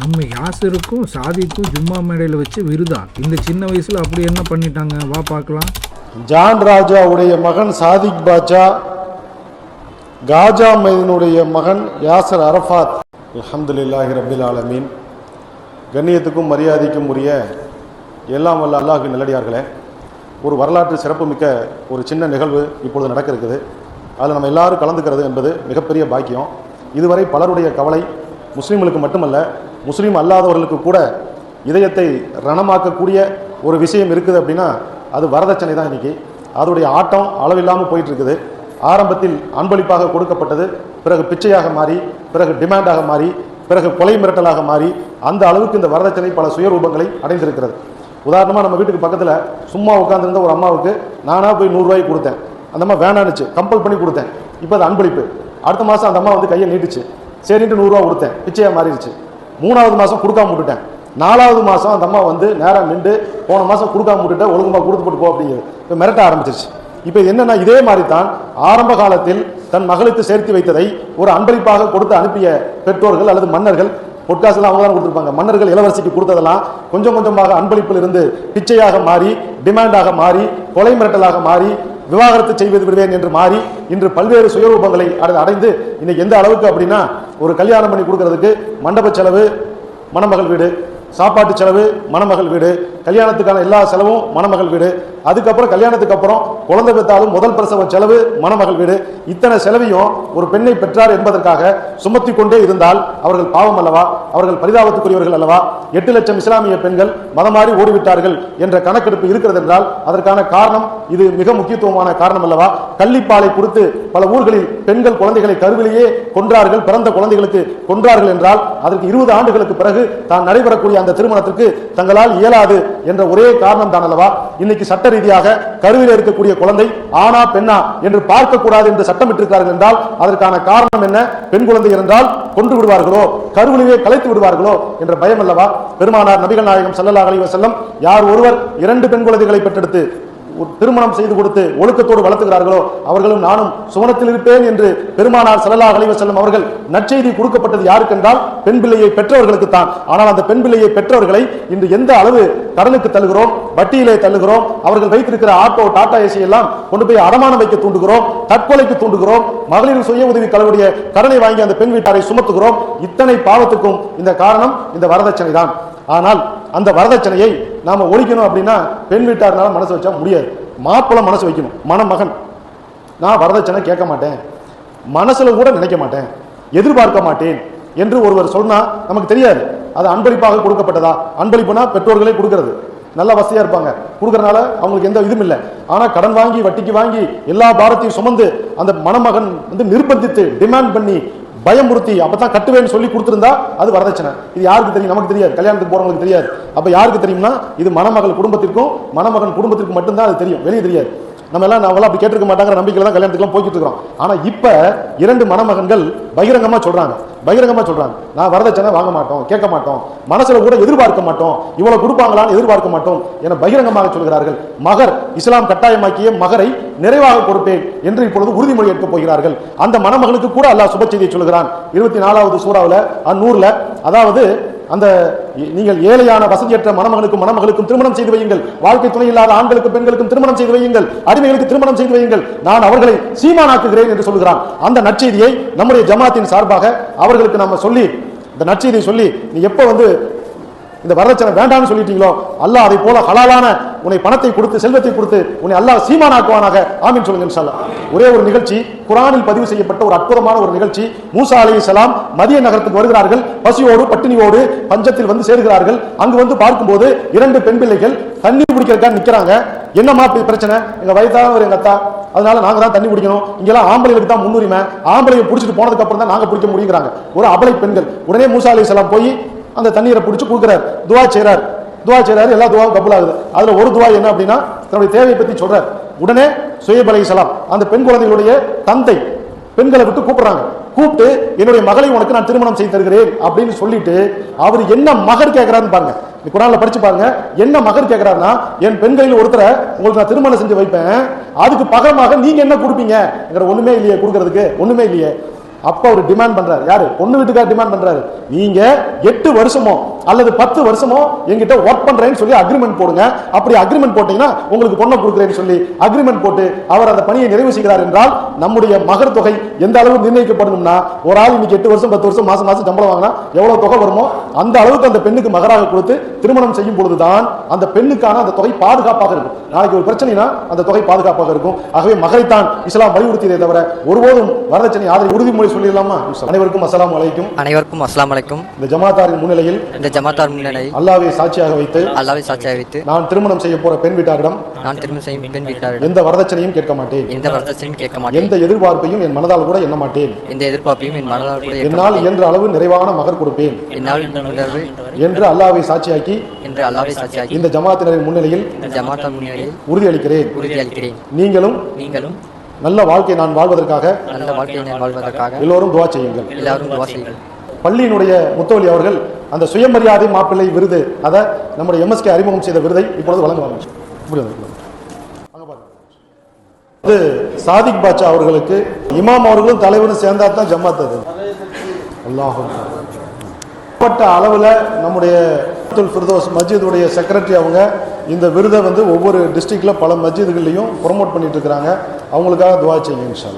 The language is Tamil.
நம்ம யாசருக்கும் சாதிக்கும் ஜும்மா மேடையில் வச்சு விருதா? இந்த சின்ன வயசில் அப்படி என்ன பண்ணிட்டாங்க? வா பார்க்கலாம். ஜான் ராஜாவுடைய மகன் சாதிக் பாட்சா காஜா மைதனுடைய மகன் யாசர் அரஃபாத். அல்ஹம்துலில்லாஹி ரபில் ஆலமீன். கண்ணியத்துக்கும் மரியாதைக்கும் உரிய எல்லாம் வல்ல அல்லாஹு நல்லடியார்களே ஒரு வரலாற்று சிறப்புமிக்க ஒரு சின்ன நிகழ்வு இப்பொழுது நடக்க இருக்குது அதில் நம்ம எல்லாரும் கலந்துக்கிறது என்பது மிகப்பெரிய பாக்கியம். இதுவரை பலருடைய கவலை முஸ்லீம்களுக்கு மட்டுமல்ல முஸ்லீம் அல்லாதவர்களுக்கு கூட இதயத்தை ரணமாக்கக்கூடிய ஒரு விஷயம் இருக்குது அப்படின்னா அது வரதட்சணை தான் இன்னைக்கு. அதோடைய ஆட்டம் அளவில்லாமல் போயிட்டுருக்குது. ஆரம்பத்தில் அன்பளிப்பாக கொடுக்கப்பட்டது. பிறகு பிச்சையாக மாறி பிறகு டிமாண்டாக மாறி பிறகு கொலை மிரட்டலாக மாறி அந்த அளவுக்கு இந்த வரதட்சணை பல சுயரூபங்களை அடைந்திருக்கிறது. உதாரணமாக நம்ம வீட்டுக்கு பக்கத்தில் சும்மா உட்காந்துருந்த ஒரு அம்மாவுக்கு நானாக போய் நூறுரூவாய்க்கு கொடுத்தேன். அந்த அம்மா வேணான்னுச்சு கம்பல் பண்ணி கொடுத்தேன். இப்போ அது அன்பளிப்பு. அடுத்த மாதம் அந்த அம்மா வந்து கையை நீட்டுச்சு. சரின்ட்டு நூறுரூவா கொடுத்தேன். பிச்சையாக மாறிடுச்சு. மூணாவது மாதம் கொடுக்காம விட்டுட்டேன். நாலாவது மாதம் அந்த அம்மா வந்து நேராக நின்று போன மாதம் கொடுக்காம விட்டுட்டு ஒழுங்குமா கொடுத்து போட்டு போ அப்படிங்கிறது இப்போ மிரட்ட ஆரம்பிச்சிருச்சு. இப்போ இது இதே மாதிரி தான் ஆரம்ப காலத்தில் தன் மகளுக்கு சேர்த்து வைத்ததை ஒரு அன்பளிப்பாக கொடுத்து அனுப்பிய பெற்றோர்கள் அல்லது மன்னர்கள் பொட்காசெல்லாம் அவங்க தான் கொடுத்துருப்பாங்க. மன்னர்கள் இளவரசிக்கு கொடுத்ததெல்லாம் கொஞ்சம் கொஞ்சமாக அன்பளிப்பில் இருந்து பிச்சையாக மாறி டிமாண்டாக மாறி கொலை மிரட்டலாக மாறி விவாகரத்து செய்வது விடுவேன் என்று மாறி இன்று பல்வேறு சுயரூபங்களை அடை- அடைந்து இன்னைக்கு எந்த அளவுக்கு அப்படின்னா ஒரு கல்யாணம் பண்ணி கொடுக்கறதுக்கு மண்டப செலவு மணமகள் வீடு சாப்பாட்டு செலவு மணமகள் வீடு கல்யாணத்துக்கான எல்லா செலவும் மணமகள் வீடு. அதுக்கப்புறம் கல்யாணத்துக்கு அப்புறம் குழந்தை பெற்றாலும் முதல் பிரசவ செலவு மணமகள் வீடு. இத்தனை செலவையும் ஒரு பெண்ணை பெற்றார் என்பதற்காக சுமத்தி கொண்டே இருந்தால் அவர்கள் பாவம் அல்லவா? அவர்கள் பரிதாபத்துக்குரியவர்கள் அல்லவா? எட்டு லட்சம் இஸ்லாமிய பெண்கள் மதமாறி ஓடிவிட்டார்கள் என்ற கணக்கெடுப்பு இருக்கிறது என்றால் அதற்கான காரணம் இது மிக முக்கியத்துவமான காரணம் அல்லவா? கள்ளிப்பாலை கொடுத்து பல ஊர்களில் பெண்கள் குழந்தைகளை கருவிலேயே கொன்றார்கள் பிறந்த குழந்தைகளுக்கு கொன்றார்கள் என்றால் அதற்கு இருபது ஆண்டுகளுக்கு பிறகு தான் நடைபெறக்கூடிய அந்த திருமணத்திற்கு தங்களால் இயலாது என்ற ஒரே காரணம் தான் அல்லவா இன்னைக்கு சட்ட ரீதியாக கருவில் இருக்கக்கூடிய குழந்தை ஆனா பெண்ணா என்று பார்க்க கூடாது என்று சட்டமிட்டிருக்கிறார்கள் என்றால் அதற்கான காரணம் என்ன? பெண் குழந்தை இருந்தால் கொன்று விடுவார்களோ? கருவிலேயே கலைத்து விடுவார்களோ? என்ற பயம் அல்லவா பெருமானார் நபிகள் நாயகம் ஸல்லல்லாஹு செல்லும் யார் ஒருவர் இரண்டு பெண் குழந்தைகளை பெற்றெடுத்து திருமணம் செய்து கொடுத்து ஒழுக்கத்தோடு வளர்த்துகிறார்களோ அவர்களும் நானும் சுவனத்தில் இருப்பேன் என்று பெருமானார் ஸல்லல்லாஹு அலைஹி செல்லும் அவர்கள் நற்செய்தி கொடுக்கப்பட்டது யாருக்கென்றால் பெண் பிள்ளையை பெற்றவர்களுக்கு தான். ஆனால் அந்த பெண் பிள்ளையை பெற்றவர்களை இன்று எந்த அளவு கடனுக்கு தள்ளுகிறோம்? வட்டியிலே தள்ளுகிறோம்? அவர்கள் வைத்திருக்கிற ஆட்டோ டாடா ஏசி எல்லாம் கொண்டு போய் அடமானம் வைக்க தூண்டுகிறோம்? தற்கொலைக்கு தூண்டுகிறோம்? மகளிர் சுய உதவி கலவுடைய கடனை வாங்கி அந்த பெண் வீட்டாரை சுமத்துகிறோம்? இத்தனை பாவத்துக்கும் இந்த காரணம் இந்த வரதட்சணை தான் ஆனால் அந்த வரதட்சணையை நாம ஒழிக்கணும் அப்படின்னா பெண் வீட்டாருனால மனசு வச்சா முடியாது. மாப்பிள்ளை மனசு வைக்கணும். மணமகன். நான் வரதட்சணை கேட்க மாட்டேன். மனசுல கூட நினைக்க மாட்டேன். எதிர்பார்க்க மாட்டேன் என்று ஒருவர் சொன்னா நமக்கு தெரியாது. அது அன்பளிப்பாக கொடுக்கப்பட்டதா? அன்பளிப்புனா பெற்றோர்களே கொடுக்கறது. நல்ல வசதியா இருப்பாங்க. கொடுக்கறனால அவங்களுக்கு எந்த இதுவும் இல்லை. ஆனா கடன் வாங்கி வட்டிக்கு வாங்கி எல்லா பாரத்தையும் சுமந்து அந்த மணமகன் வந்து நிர்பந்தித்து டிமாண்ட் பண்ணி பயமுறுத்தி அப்பதான் கட்டுவேன்னு சொல்லி கொடுத்திருந்தா அது வரதட்சணை. இது யாருக்கு தெரியும்? நமக்கு தெரியாது. கல்யாணத்துக்கு போறவங்களுக்கு தெரியாது. அப்ப யாருக்கு தெரியும்னா இது மணமகள் குடும்பத்திற்கும் மணமகன் குடும்பத்திற்கும் மட்டும்தான் அது தெரியும். வெளியே தெரியாது. நம்ம எல்லாம் நாமெல்லாம் அப்படி கேட்டிருக்க மாட்டாங்கிற நம்பிக்கையில தான் கல்யாணத்துக்குலாம் போய்கிட்டு இருக்கிறோம் ஆனால் இப்போ இரண்டு மணமகன்கள் பகிரங்கமாக சொல்கிறாங்க பகிரங்கமாக சொல்கிறாங்க நான் வரதட்சணை வாங்க மாட்டோம் கேட்க மாட்டோம். மனசில் கூட எதிர்பார்க்க மாட்டோம். இவ்வளவு கொடுப்பாங்களான்னு எதிர்பார்க்க மாட்டோம் என பகிரங்கமாக சொல்கிறார்கள். மகர் இஸ்லாம் கட்டாயமாக்கிய மகரை நிறைவாக கொடுப்பேன் என்று இப்பொழுது உறுதிமொழி எடுக்கப் போகிறார்கள். அந்த மணமகனுக்கு கூட அல்லாஹ் சுப செய்தியை சொல்கிறான் இருபத்தி நாலாவது சூறாவில் அந்நூறில் அதாவது அந்த நீங்கள் ஏழையான வசதியற்ற மணமகனுக்கும் மணமகளுக்கும் திருமணம் செய்து வையுங்கள். வாழ்க்கை துணை இல்லாத ஆண்களுக்கும் பெண்களுக்கும் திருமணம் செய்து வையுங்கள். அடிமைகளுக்கு திருமணம் செய்து வையுங்கள். நான் அவர்களை சீமானாக்குகிறேன் என்று சொல்கிறான் அந்த நற்செய்தியை நம்முடைய ஜமாத்தின் சார்பாக அவர்களுக்கு நம்ம சொல்லி இந்த நற்செய்தியை சொல்லி நீ எப்போ வந்து இந்த வரதட்சணை வேண்டாம்னு சொல்லிட்டீங்களோ அல்ல அதை போல ஹலாலான உன்னை பணத்தை கொடுத்து செல்வத்தை கொடுத்து உன்னை அல்லாஹ் சீமானாக்குவானாக. ஆமின் சொல்லுங்க இன்ஷா ஒரே ஒரு நிகழ்ச்சி குரானில் பதிவு செய்யப்பட்ட ஒரு அற்புதமான ஒரு நிகழ்ச்சி. மூசா அலைஹிஸ்ஸலாம் மதிய நகரத்துக்கு வருகிறார்கள். பசியோடு பட்டினியோடு பஞ்சத்தில் வந்து சேருகிறார்கள். அங்கு வந்து பார்க்கும்போது இரண்டு பெண் பிள்ளைகள் தண்ணி குடிக்கிறதுக்காக நிற்கிறாங்க என்னம்மா இப்ப பிரச்சனை? எங்க வயதானவர் எங்க அத்தா. அதனால நாங்க தான் தண்ணி குடிக்கணும். இங்கெல்லாம் ஆம்பளைகளுக்கு தான் முன்னுரிமை. ஆம்பளையை பிடிச்சிட்டு போனதுக்கு அப்புறம் தான் நாங்க பிடிக்க முடியுங்கிறாங்க. ஒரு அபலை பெண்கள். உடனே மூசா அலைஹிஸ்ஸலாம் போய் அந்த தண்ணீரை பிடிச்சி கொடுக்குறாரு. துவா செய்கிறார் துவா செய்கிறாரு எல்லா துவாவும் கபுல் ஆகுது அதில் ஒரு துவா என்ன அப்படின்னா தன்னுடைய தேவையை பற்றி சொல்கிறார் உடனே சுயப் சலாம் அந்த பெண் குழந்தைகளுடைய தந்தை பெண்களை விட்டு கூப்பிடுறாங்க. கூப்பிட்டு என்னுடைய மகளை உனக்கு நான் திருமணம் செய்து தருகிறேன் அப்படின்னு சொல்லிட்டு அவர் என்ன மகர் கேட்கிறாருன்னு பாருங்க. இந்த குரான்ல படிச்சு பாருங்க. என்ன மகர் கேட்கிறாருன்னா என் பெண்களில் ஒருத்தரை உங்களுக்கு நான் திருமணம் செஞ்சு வைப்பேன். அதுக்கு பகரமாக நீங்க என்ன கொடுப்பீங்க? ஒண்ணுமே இல்லையே கொடுக்கறதுக்கு. ஒண்ணுமே இல்லையே. அப்ப அவர் டிமாண்ட் பண்றாரு. யாரு? பொண்ணு வீட்டுக்கார டிமாண்ட் பண்றாரு. நீங்க எட்டு வருஷமோ அல்லது பத்து வருஷமோ என்கிட்ட ஒர்க் பண்றேன்னு சொல்லி அக்ரிமெண்ட் போடுங்க. அப்படி அக்ரிமெண்ட் போட்டீங்கன்னா உங்களுக்கு பொண்ணை கொடுக்குறேன்னு சொல்லி அக்ரிமெண்ட் போட்டு அவர் அந்த பணியை நிறைவு செய்கிறார் என்றால் நம்முடைய மகர் தொகை எந்த அளவு நிர்ணயிக்கப்படணும்னா ஒரு ஆள் இன்னைக்கு எட்டு வருஷம் பத்து வருஷம் மாசம் மாசம் சம்பளம் வாங்கினா எவ்வளவு தொகை வருமோ அந்த அளவுக்கு அந்த பெண்ணுக்கு மகராக கொடுத்து திருமணம் செய்யும் பொழுதுதான் அந்த பெண்ணுக்கான அந்த தொகை பாதுகாப்பாக இருக்கும். நாளைக்கு ஒரு பிரச்சனைனா அந்த தொகை பாதுகாப்பாக இருக்கும். ஆகவே மகரைத்தான் இஸ்லாம் வலியுறுத்தியதை தவிர ஒருபோதும் வரதட்சணை ஆதரவு உறுதிமொழி சொல்லிடலாமா? அனைவருக்கும் அஸ்ஸலாமு அலைக்கும். அனைவருக்கும் அஸ்ஸலாமு அலைக்கும். இந்த ஜமாத்தாரின் முன்னிலையில் இந்த ஜமாத்தார் முன்னிலையில் அல்லாவை சாட்சியாக வைத்து அல்லாவை சாட்சியாக வைத்து நான் திருமணம் செய்ய போற பெண் வீட்டாரிடம் நான் திருமணம் செய்யும் பெண் வீட்டாரிடம் எந்த வரதட்சணையும் கேட்க மாட்டேன். எந்த வரதட்சணையும் கேட்க மாட்டேன். எந்த எதிர்பார்ப்பையும் என் மனதால் கூட எண்ண மாட்டேன். எந்த எதிர்பார்ப்பையும் என் மனதால் கூட ஏற்க என்னால் இயன்ற அளவு நிறைவான மகர் கொடுப்பேன். என்னால் என்று அல்லாவை சாட்சியாக்கி என்று அல்லாவை இந்த ஜமாத்தினரின் முன்னிலையில் இந்த ஜமாத்தார் முன்னிலையில் உறுதியளிக்கிறேன். உறுதியளிக்கிறேன். நீங்களும் நீங்களும் நல்ல வாழ்க்கை நான் வாழ்வதற்காக நல்ல வாழ்க்கையை நான் வாழ்வதற்காக எல்லோரும் துவா செய்யுங்கள். எல்லாரும் துவா செய்யுங்கள். பள்ளியினுடைய முத்தவலி அவர்கள் அந்த சுயமரியாதை மாப்பிள்ளை விருது அதை நம்முடைய எம்எஸ்கே அறிமுகம் செய்த விருதை இப்பொழுது வழங்குவாங்க இது சாதிக் பாட்சா அவர்களுக்கு இமாம் அவர்களும் தலைவரும் சேர்ந்தா தான் ஜமாத் அது. மாவட்ட அளவில் நம்முடைய அப்துல் ஃபிர்தோஸ் மஸ்ஜிதுடைய செக்ரட்டரி அவங்க இந்த விருதை வந்து ஒவ்வொரு டிஸ்ட்ரிக்டில் பல மஸ்ஜிதுகள்லையும் ப்ரொமோட் பண்ணிட்டு இருக்கிறாங்க. அவங்களுக்காக துவா செய்யுங்க இன்ஷா